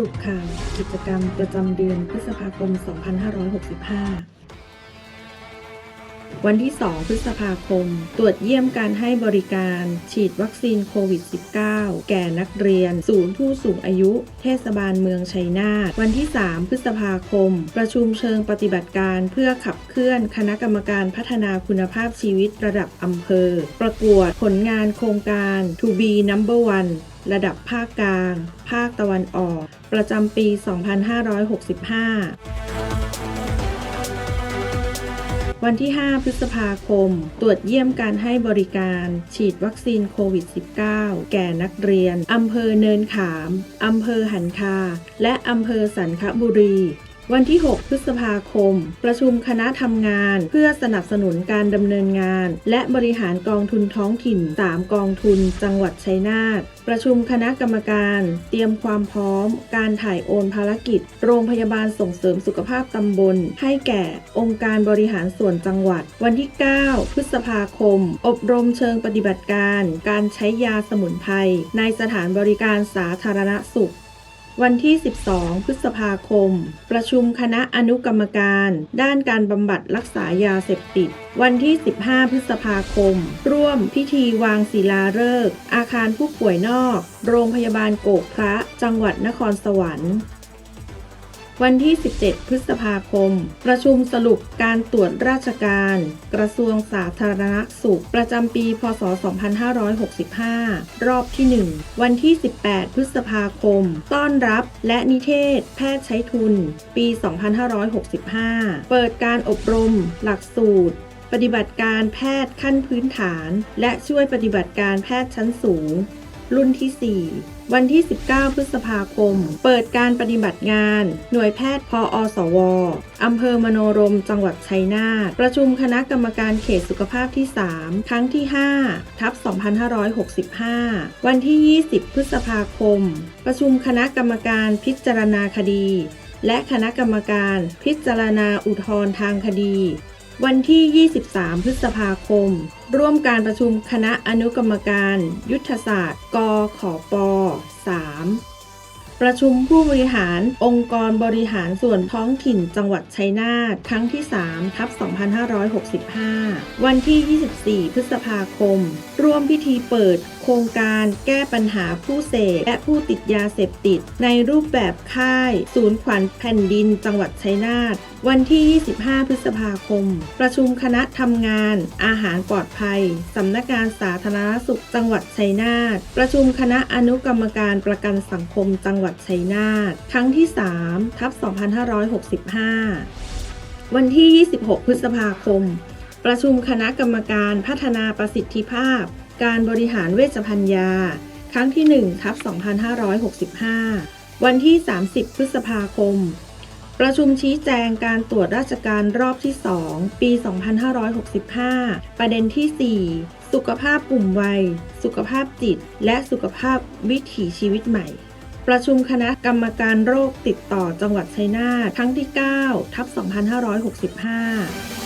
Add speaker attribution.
Speaker 1: รุปข่าวกิจกรรมประจำเดือนพฤษภาคม 2565 วันที่ 2 พฤษภาคม ตรวจเยี่ยมการให้บริการ ฉีดวัคซีนโควิด -19 แก่นักเรียน ศูนย์ผู้สูงอายุ เทศบาลเมืองชัยนาท วันที่ 3 พฤษภาคม ประชุมเชิงปฏิบัติการเพื่อขับเคลื่อนคณะกรรมการพัฒนาคุณภาพชีวิตระดับอำเภอ ประกวดผลงานโครงการ To be number one ระดับภาคกลาง ภาคตะวันออก ประจำปี 2565 วันที่ 5 พฤษภาคม ตรวจเยี่ยมการให้บริการ ฉีดวัคซีนโควิด -19 แก่นักเรียน อำเภอเนินขาม อำเภอหันคา และอำเภอสันคบุรี วันที่ 6 พฤษภาคม ประชุมคณะทำงาน เพื่อสนับสนุนการดำเนินงาน และบริหารกองทุนท้องถิ่น 3 กองทุน จังหวัดชัยนาทประชุมคณะกรรมการ เตรียมความพร้อม การถ่ายโอนภารกิจ โรงพยาบาลส่งเสริมสุขภาพตำบล ให้แก่องค์การบริหารส่วนจังหวัด วันที่ 9 พฤษภาคม อบรมเชิงปฏิบัติการ การใช้ยาสมุนไพรในสถานบริการสาธารณสุข วันที่ 12 พฤษภาคม ประชุมคณะอนุกรรมการ ด้านการบำบัดรักษายาเสพติด วันที่ 15 พฤษภาคม ร่วมพิธีวางศิลาฤกษ์อาคารผู้ป่วยนอก โรงพยาบาลโกกพระ จังหวัดนครสวรรค์ วันที่ 17 พฤษภาคม ประชุมสรุปการตรวจราชการ กระทรวงสาธารณสุข ประจำปี พศ 2565 รอบที่ 1 วันที่ 18 พฤษภาคม ต้อนรับและนิเทศ แพทย์ใช้ทุน ปี 2565 เปิดการอบรม หลักสูตรปฏิบัติการแพทย์ขั้นพื้นฐาน และช่วยปฏิบัติการแพทย์ชั้นสูง รุ่นที่ 4 วันที่ 19 พฤษภาคม เปิดการปฏิบัติงาน หน่วยแพทย์พออสวอำเภอมโนรม จังหวัดชัยนาท ประชุมคณะกรรมการเขตสุขภาพที่ 3 ครั้งที่ 5 ทับ 2565 วันที่ 20 พฤษภาคม ประชุมคณะกรรมการพิจารณาคดี และคณะกรรมการพิจารณาอุทธรณ์ทางคดี วันที่ 23 พฤษภาคม ร่วมการประชุมคณะอนุกรรมการ ยุทธศาสตร์ กขป3 ประชุมผู้บริหารองค์กรบริหารส่วนท้องถิ่นจังหวัดชัยนาทครั้งที่ 3 ทับ 2565 วันที่ 24 พฤษภาคม ร่วมพิธีเปิดโครงการแก้ปัญหาผู้เสพและผู้ติดยาเสพติด ในรูปแบบค่าย ศูนย์ขวัญแผ่นดินจังหวัดชัยนาทวันที่ 25 พฤษภาคม ประชุมคณะทำงาน อาหารปลอดภัย สำนักงานสาธารณสุขจังหวัดชัยนาท ประชุมคณะอนุกรรมการประกันสังคมจังหวัดชัยนาท ครั้งที่ 3 ทับ 2565 วันที่ 26 พฤษภาคม ประชุมคณะกรรมการพัฒนาประสิทธิภาพ การบริหารเวชภัณฑ์ยา ครั้งที่1ทับ2565 วันที่ 30 พฤษภาคม ประชุมชี้แจงการตรวจราชการรอบที่ 2 ปี 2565 ประเด็นที่ 4 สุขภาพกลุ่มวัย สุขภาพจิต และสุขภาพวิถีชีวิตใหม่ประชุมคณะกรรมการโรคติดต่อจังหวัดชัยนาทครั้งที่ 9 ทับ 2565